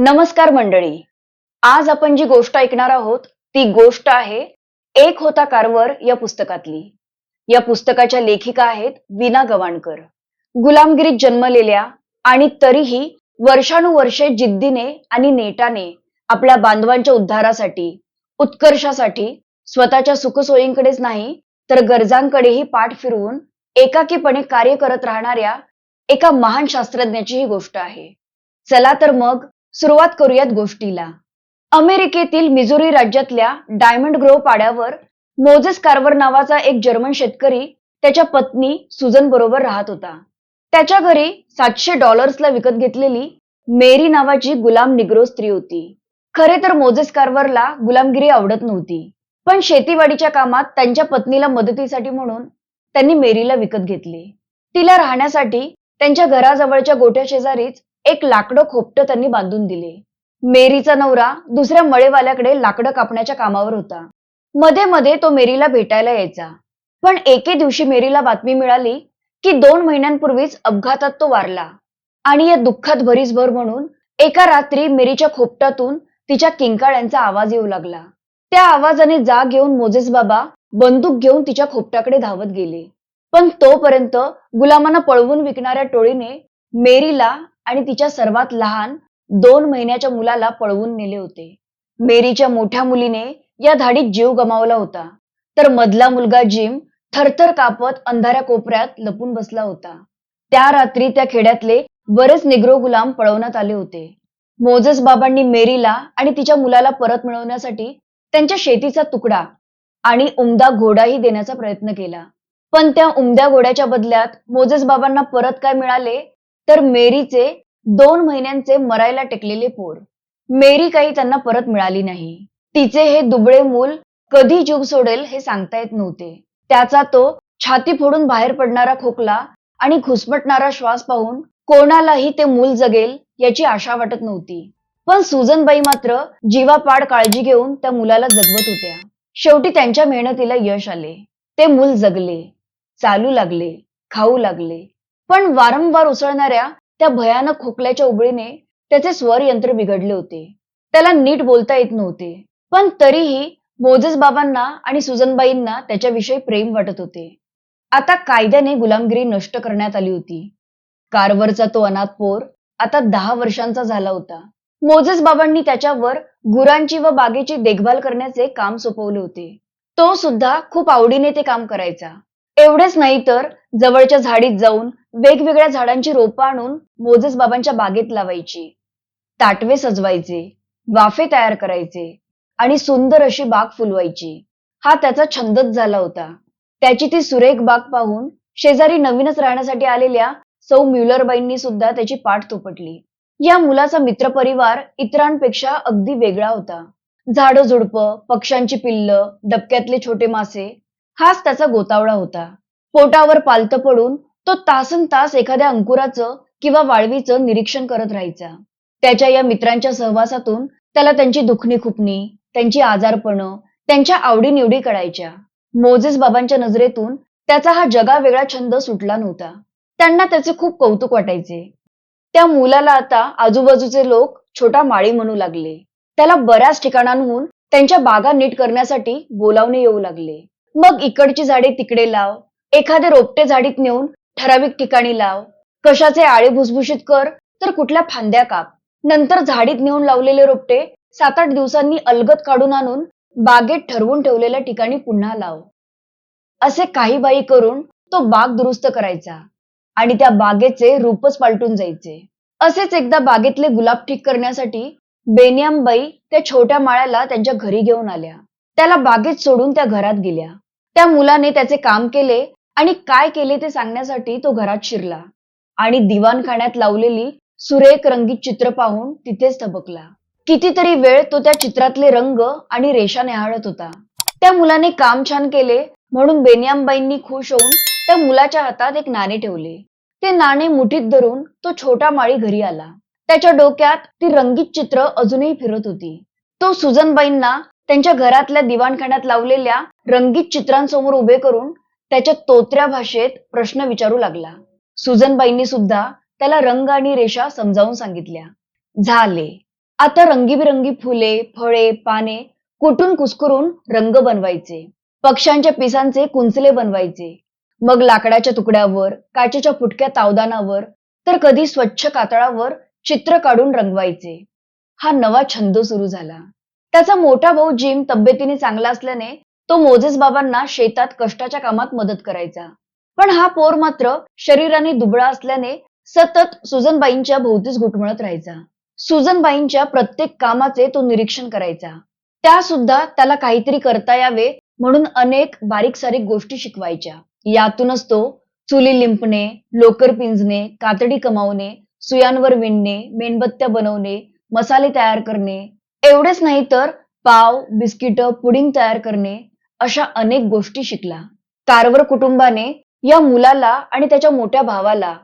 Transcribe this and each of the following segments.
नमस्कार मंडळी. आज आपण जी गोष्ट ऐकणार आहोत ती गोष्ट आहे एक होता कारवर या पुस्तकातली. या पुस्तकाच्या लेखिका आहेत विना गवाणकर. गुलामगिरीत जन्मलेल्या आणि तरीही वर्षानुवर्षे जिद्दीने आणि नेटाने आपल्या बांधवांच्या उद्धारासाठी उत्कर्षासाठी स्वतःच्या सुखसोयींकडेच नाही तर गरजांकडेही पाठ फिरवून एकाकीपणे कार्य करत राहणाऱ्या एका महान शास्त्रज्ञाची ही गोष्ट आहे. चला तर मग सुरुवात करूयात गोष्टीला. अमेरिकेतील मिझोरी राज्यातल्या डायमंड ग्रोव्ह पाड्यावर मोजेस कार्वर नावाचा एक जर्मन शेतकरी त्याच्या पत्नी सुजन बरोबर राहत होता. त्याच्या घरी सातशे डॉलर्सला विकत घेतलेली मेरी नावाची गुलाम निग्रो स्त्री होती. खरे तर मोजेस कार्वरला गुलामगिरी आवडत नव्हती पण शेतीवाडीच्या कामात त्यांच्या पत्नीला मदतीसाठी म्हणून त्यांनी मेरीला विकत घेतले. तिला राहण्यासाठी त्यांच्या घराजवळच्या गोठ्या शेजारीच एक लाकडं खोपटं त्यांनी बांधून दिले. मेरीचा नवरा दुसऱ्या मळेवाल्याकडे लाकडं कापण्याच्या कामावर होता. मध्ये मध्ये तो मेरीला भेटायला यायचा. पण एके दिवशी मेरीला बातमी मिळाली की दोन महिन्यांपूर्वीच अपघातात तो वारला. आणि या दुःखात भरीसभर म्हणून एका रात्री मेरीच्या खोपटातून तिच्या किंकाळ्यांचा आवाज येऊ लागला. त्या आवाजाने जाग घेऊन मोजेस बाबा बंदूक घेऊन तिच्या खोपटाकडे धावत गेले. पण तोपर्यंत गुलामांना पळवून विकणाऱ्या टोळीने मेरीला आणि तिच्या सर्वात लहान दोन महिन्याच्या मुलाला पळवून नेले होते. मेरीच्या मोठ्या मुलीने या धाडीत जीव गमावला होता. तर मधला मुलगा जिम थरथर कापत अंधाऱ्या कोपऱ्यात लपून बसला होता. त्या रात्री त्या खेड्यातले बरेच निग्रो गुलाम पळवण्यात आले होते. मोजस बाबांनी मेरीला आणि तिच्या मुलाला परत मिळवण्यासाठी त्यांच्या शेतीचा तुकडा आणि उमदा घोडाही देण्याचा प्रयत्न केला. पण त्या उमद्या घोड्याच्या बदल्यात मोजस बाबांना परत काय मिळाले तर मेरीचे दोन महिन्यांचे मरायला टेकलेले पोर. मेरी काही त्यांना परत मिळाली नाही. तिचे हे दुबळे मूल कधी जीव सोडेल हे सांगता येत नव्हते. त्याचा तो छाती फोडून बाहेर पडणारा खोकला आणि घुसमटणारा श्वास पाहून कोणालाही ते मूल जगेल याची आशा वाटत नव्हती. पण सुजनबाई मात्र जीवापाड काळजी घेऊन त्या मुलाला जगवत होत्या. शेवटी त्यांच्या मेहनतीला यश आले. ते मूल जगले. चालू लागले. खाऊ लागले. पण वारंवार उसळणाऱ्या त्या भयानक खोकल्याच्या उबळीने त्याचे स्वर यंत्र बिघडले होते. त्याला नीट बोलता येत नव्हते. पण तरीही मोजेस बाबांना आणि सुजनबाईंना त्याच्याविषयी प्रेम वाटत होते. आता कायद्याने गुलामगिरी नष्ट करण्यात आली होती. कारवरचा तो अनाथ पोर आता दहा वर्षांचा झाला होता. मोजेस बाबांनी त्याच्यावर गुरांची व बागेची देखभाल करण्याचे काम सोपवले होते. तो सुद्धा खूप आवडीने ते काम करायचा. एवढेच नाही तर जवळच्या झाडीत जाऊन वेगवेगळ्या झाडांची रोपं आणून मोजेस बाबांच्या बागेत लावायची. ताटवे सजवायचे वाफे तयार करायचे आणि सुंदर अशी बाग फुलवायची. हा त्याचा छंदच झाला होता. त्याची ती सुरेख बाग पाहून शेजारी नवीनच राहण्यासाठी आलेल्या सौ म्युलरबाईंनी सुद्धा त्याची पाठ थोपटली या मुलाचा मित्रपरिवार इतरांपेक्षा अगदी वेगळा होता. झाडं झुडपं पक्ष्यांची पिल्ल डबक्यातले छोटे मासे हाच त्याचा गोतावळा होता. पोटावर पालत पडून तो तासन तास एखाद्या अंकुराचं किंवा वाळवीचं निरीक्षण करत राहायचा. त्याच्या या मित्रांच्या सहवासातून त्याला त्यांची दुखणी खुपणी त्यांची आजारपणं त्यांच्या आवडीनिवडी कळायच्या. मोजेस बाबांच्या नजरेतून त्याचा हा जगा वेगळा छंद सुटला नव्हता. त्यांना त्याचे खूप कौतुक वाटायचे. त्या मुलाला आता आजूबाजूचे लोक छोटा माळी म्हणू लागले. त्याला बऱ्याच ठिकाणांहून त्यांच्या बागा नीट करण्यासाठी बोलावणे येऊ लागले. मग इकडची झाडे तिकडे लाव. एखादे रोपटे झाडीत नेऊन ठराविक ठिकाणी लाव. कशाचे आळे भुसभुशीत कर तर कुठल्या फांद्या काप. नंतर झाडीत नेऊन लावलेले रोपटे सात आठ दिवसांनी अलगत काढून आणून बागेत ठरवून ठेवलेल्या ठिकाणी पुन्हा लाव. असे काही बाई करून तो बाग दुरुस्त करायचा आणि त्या बागेचे रूपच पालटून जायचे. असेच एकदा बागेतले गुलाब ठीक करण्यासाठी बेनियामबाई त्या छोट्या माळ्याला त्यांच्या घरी घेऊन आल्या. त्याला बागेत सोडून त्या घरात गेल्या. त्या मुलाने त्याचे काम केले आणि काय केले ते सांगण्यासाठी तो घरात शिरला आणि दिवाणखाण्यात लावलेली सुरेख रंगीत चित्र पाहून तिथेच थबकला. कितीतरी वेळ तो त्या चित्रातले रंग आणि रेषा निहाळत होता. त्या मुलाने काम छान केले म्हणून बेनियामबाईंनी खुश होऊन त्या मुलाच्या हातात एक नाणे ठेवले. ते नाणे मुठीत धरून तो छोटा माळी घरी आला. त्याच्या डोक्यात ती रंगीत चित्र अजूनही फिरत होती. तो सुजनबाईंना त्यांच्या घरातल्या दिवाणखान्यात लावलेल्या रंगीत चित्रांसमोर उभे करून त्याच्या तोत्र्या भाषेत प्रश्न विचारू लागला. सुजनबाईंनी सुद्धा त्याला रंग आणि रेषा समजावून सांगितल्या. झाले. आता रंगीबिरंगी फुले फळे पाने कुटून कुस्करून रंग बनवायचे? पक्ष्यांच्या पिसांचे कुंचले बनवायचे. मग लाकडाच्या तुकड्यावर काचेच्या फुटक्या तावदानावर तर कधी स्वच्छ कातळावर चित्र काढून रंगवायचे. हा नवा छंद सुरू झाला. त्याचा मोठा भाऊ जिम तब्येतीने चांगला असल्याने तो मोजेस बाबांना शेतात कष्टाच्या कामात मदत करायचा. पण हा पोर मात्र शरीराने दुबळा असल्याने सतत सुजनबाईंच्या भोवतीच घुटमळत राहायचा. सुजनबाईंच्या प्रत्येक कामाचे तो निरीक्षण करायचा. त्या सुद्धा त्याला काहीतरी करता यावे म्हणून अनेक बारीक सारीक गोष्टी शिकवायच्या. यातूनच तो चुली लिंपणे लोकर पिंजणे कातडी कमावणे सुयांवर विणणे मेणबत्त्या बनवणे मसाले तयार करणे एवढेच नाही तर पाव बिस्किट पुडिंग तयार करणे अशा अनेक गोष्टी शिकला. कारवर कुटुंबाने या मुलाला आणि त्याच्या मोठ्या भावाला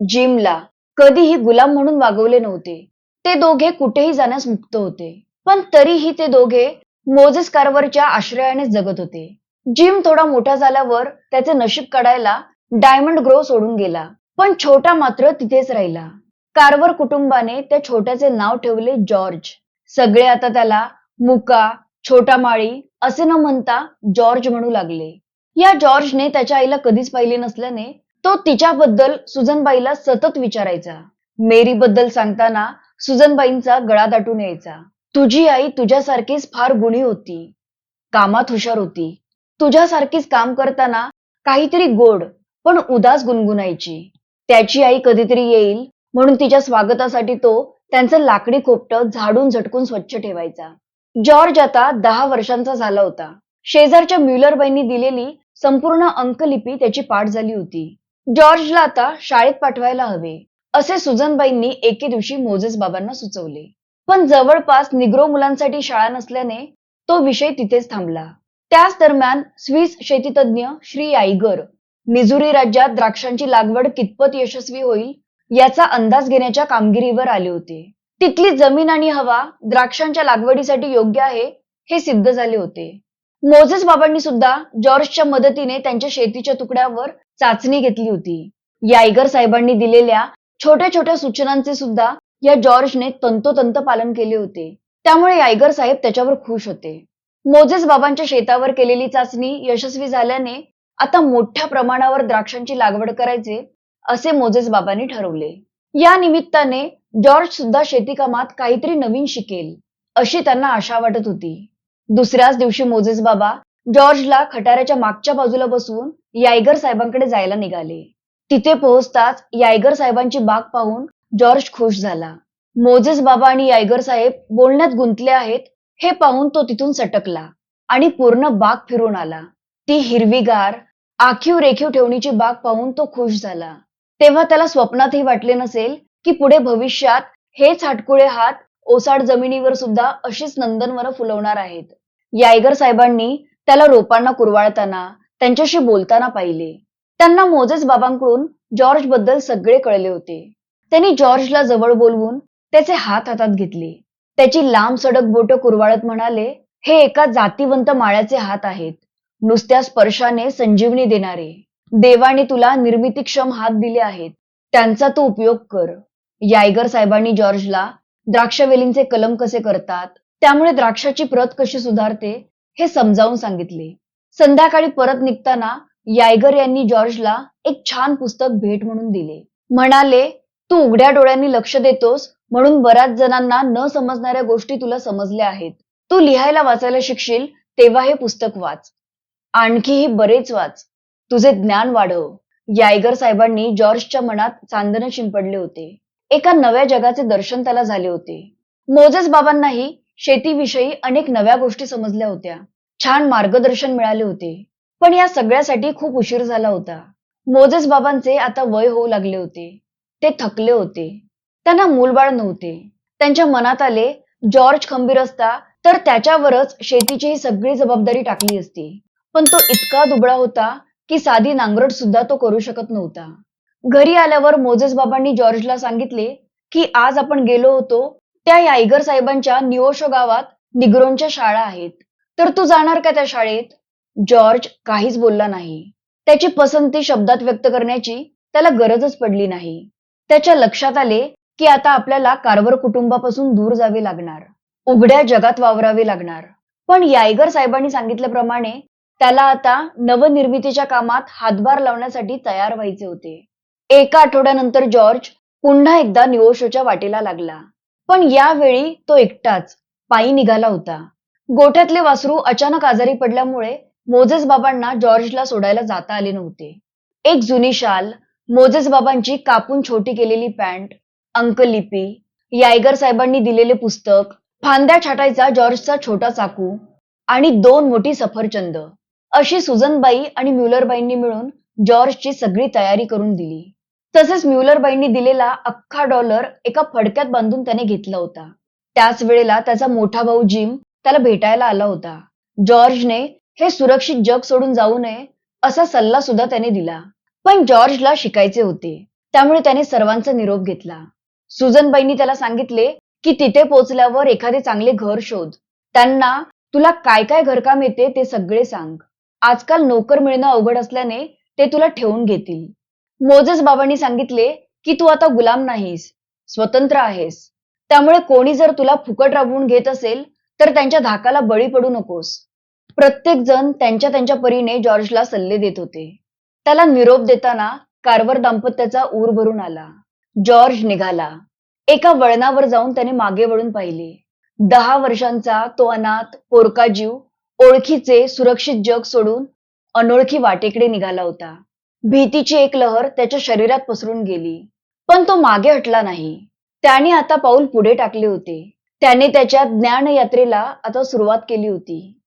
जिमला कधीही गुलाम म्हणून वागवले नव्हते. ते दोघे कुठेही जाण्यास मुक्त होते. पण तरीही ते दोघे मोजेस कारवरच्या आश्रयाने जगत होते. जिम थोडा मोठा झाल्यावर त्याचे नशीब काढायला डायमंड ग्रो सोडून गेला. पण छोटा मात्र तिथेच राहिला. कारवर कुटुंबाने त्या छोट्याचे नाव ठेवले जॉर्ज. सगळे आता त्याला मुका छोटा माळी असे न म्हणता जॉर्ज म्हणू लागले. या जॉर्जने त्याच्या आईला कधीच पाहिले नसल्याने तो तिच्याबद्दल सुजनबाईला सतत विचारायचा. मेरी बद्दल सांगताना सुजनबाईंचा गळा दाटून यायचा. तुझी आई तुझ्यासारखीच फार गुणी होती. कामात हुशार होती. तुझ्यासारखीच काम करताना काहीतरी गोड पण उदास गुणगुणायची. त्याची आई कधीतरी येईल म्हणून तिच्या स्वागतासाठी तो त्यांचं लाकडी खोपट झाडून झटकून स्वच्छ ठेवायचा. जॉर्ज आता दहा वर्षांचा झाला होता. शेजारच्या म्युलरबाईंनी दिलेली संपूर्ण अंकलिपी त्याची पाठ झाली होती. जॉर्जला आता शाळेत पाठवायला हवे असे सुजनबाईंनी एके दिवशी मोजेस बाबांना सुचवले. पण जवळपास निग्रो मुलांसाठी शाळा नसल्याने तो विषय तिथेच थांबला. त्याच दरम्यान स्विस शेतीतज्ञ श्री आयगर मिझुरी राज्यात द्राक्षांची लागवड कितपत यशस्वी होईल याचा अंदाज घेण्याच्या कामगिरीवर आले होते. तिथली जमीन आणि हवा द्राक्षांच्या लागवडीसाठी योग्य आहे हे सिद्ध झाले होते. मोझेस बाबांनी सुद्धा जॉर्जच्या मदतीने त्यांच्या शेतीच्या तुकड्यावर चाचणी घेतली होती. यायगर साहेबांनी दिलेल्या छोट्या छोट्या सूचनांचे सुद्धा या जॉर्जने तंतोतंत पालन केले होते. त्यामुळे यायगर साहेब त्याच्यावर खुश होते. मोझेस बाबांच्या शेतावर केलेली चाचणी यशस्वी झाल्याने आता मोठ्या प्रमाणावर द्राक्षांची लागवड करायचे असे मोजेस बाबांनी ठरवले. या निमित्ताने जॉर्ज सुद्धा शेतीकामात काहीतरी नवीन शिकेल अशी त्यांना आशा वाटत होती. दुसऱ्याच दिवशी मोजेस बाबा जॉर्जला खटाऱ्याच्या मागच्या बाजूला बसून यायगर साहेबांकडे जायला निघाले. तिथे पोहोचताच यायगर साहेबांची बाग पाहून जॉर्ज खुश झाला. मोजेस बाबा आणि यायगर साहेब बोलण्यात गुंतले आहेत हे पाहून तो तिथून सटकला आणि पूर्ण बाग फिरून आला. ती हिरवीगार आखीव रेखीव ठेवणीची बाग पाहून तो खुश झाला. तेव्हा त्याला स्वप्नातही वाटले नसेल की पुढे भविष्यात हेच हाटकुळे हात ओसाड जमिनीवर सुद्धा अशीच नंदनवन फुलवणार आहेत. यायगर साहेबांनी त्याला रोपांना कुरवाळताना त्यांच्याशी बोलताना पाहिले. त्यांना मोजेस बाबांकडून जॉर्जबद्दल सगळे कळले होते. त्यांनी जॉर्जला जवळ बोलवून त्याचे हात हातात घेतले. त्याची लांब सडक बोट कुरवाळत म्हणाले हे एका जातीवंत माळ्याचे हात आहेत. नुसत्या स्पर्शाने संजीवनी देणारे. देवाने तुला निर्मितीक्षम हात दिले आहेत. त्यांचा तू उपयोग कर. यायगर साहेबांनी जॉर्जला द्राक्षवेलींचे कलम कसे करतात? त्यामुळे द्राक्षाची प्रत कशी सुधारते? हे समजावून सांगितले. संध्याकाळी परत निघताना यायगर यांनी जॉर्जला एक छान पुस्तक भेट म्हणून दिले. म्हणाले तू उघड्या डोळ्यांनी लक्ष देतोस म्हणून बऱ्याच जणांना न समजणाऱ्या गोष्टी तुला समजल्या आहेत. तू लिहायला वाचायला शिकशील तेव्हा हे पुस्तक वाच. आणखीही बरेच वाच. तुझे ज्ञान वाढव. यायगर साहेबांनी जॉर्जच्या मनात चांदणं शिंपडले होते. एका नव्या जगाचे दर्शन त्याला झाले होते. मोजेस बाबांनाही शेतीविषयी अनेक नव्या गोष्टी समजल्या होत्या. छान मार्गदर्शन मिळाले होते. पण या सगळ्यासाठी खूप उशीर झाला होता. मोजेस बाबांचे आता वय होऊ लागले होते. ते थकले होते. त्यांना मूलबाळ नव्हते. त्यांच्या मनात आले जॉर्ज खंबीर असता तर त्याच्यावरच शेतीची ही सगळी जबाबदारी टाकली असती. पण तो इतका दुबळा होता की साधी नांगरट सुद्धा तो करू शकत नव्हता. घरी आल्यावर मोजेस बाबांनी जॉर्जला सांगितले की आज आपण गेलो होतो त्या यायगर साहेबांच्या निओशो गावात निग्रोनच्या शाळा आहेत. तर तू जाणार का त्या शाळेत? जॉर्ज काहीच बोलला नाही. त्याची पसंती शब्दात व्यक्त करण्याची त्याला गरजच पडली नाही. त्याच्या लक्षात आले की आता आपल्याला कारवर कुटुंबापासून दूर जावे लागणार. उघड्या जगात वावरावे लागणार. पण यायगर साहेबांनी सांगितल्याप्रमाणे त्याला आता नवनिर्मितीच्या कामात हातभार लावण्यासाठी तयार व्हायचे होते. एका आठवड्यानंतर जॉर्ज पुन्हा एकदा निओशोच्या वाटेला लागला. पण यावेळी तो एकटाच पायी निघाला होता. गोठ्यातले वासरू अचानक आजारी पडल्यामुळे मोजेस बाबांना जॉर्जला सोडायला जाता आले नव्हते. एक जुनी शाल मोजेस बाबांची कापून छोटी केलेली पॅन्ट अंकलिपी यायगर साहेबांनी दिलेले पुस्तक फांद्या छाटायचा जॉर्जचा छोटा चाकू आणि दोन मोठी सफरचंद. अशी सुजनबाई आणि म्युलरबाईंनी मिळून जॉर्जची सगळी तयारी करून दिली. तसेच म्युलरबाईंनी दिलेला अख्खा डॉलर एका फडक्यात बांधून त्याने घेतला होता. त्याच वेळेला त्याचा मोठा भाऊ जिम त्याला भेटायला आला होता. जॉर्जने हे सुरक्षित जग सोडून जाऊ नये असा सल्ला सुद्धा त्याने दिला. पण जॉर्जला शिकायचे होते. त्यामुळे त्याने सर्वांचा निरोप घेतला. सुजनबाईंनी त्याला सांगितले की तिथे पोहोचल्यावर एखादे चांगले घर शोध. त्यांना तुला काय काय घरकाम येते ते सगळे सांग. आजकाल नोकर मिळणं अवघड असल्याने ते तुला ठेवून घेतील. मोजेस बाबांनी सांगितले की तू आता गुलाम नाहीस स्वतंत्र आहेस. त्यामुळे कोणी जर तुला फुकट राबवून घेत असेल तर त्यांच्या धाकाला बळी पडू नकोस. प्रत्येक जण त्यांच्या त्यांच्या परीने जॉर्जला सल्ले देत होते. त्याला निरोप देताना कारवर दाम्पत्याचा ऊर भरून आला. जॉर्ज निघाला. एका वळणावर जाऊन त्याने मागे वळून पाहिले. दहा वर्षांचा तो अनाथ पोरका जीव ओळखीचे सुरक्षित जग सोडून अनोळखी वाटेकडे निघाला होता. भीतीची एक लहर त्याच्या शरीरात पसरून गेली. पण तो मागे हटला नाही. त्याने आता पाऊल पुढे टाकले होते. त्याने त्याच्या ज्ञान यात्रेला आता सुरुवात केली होती.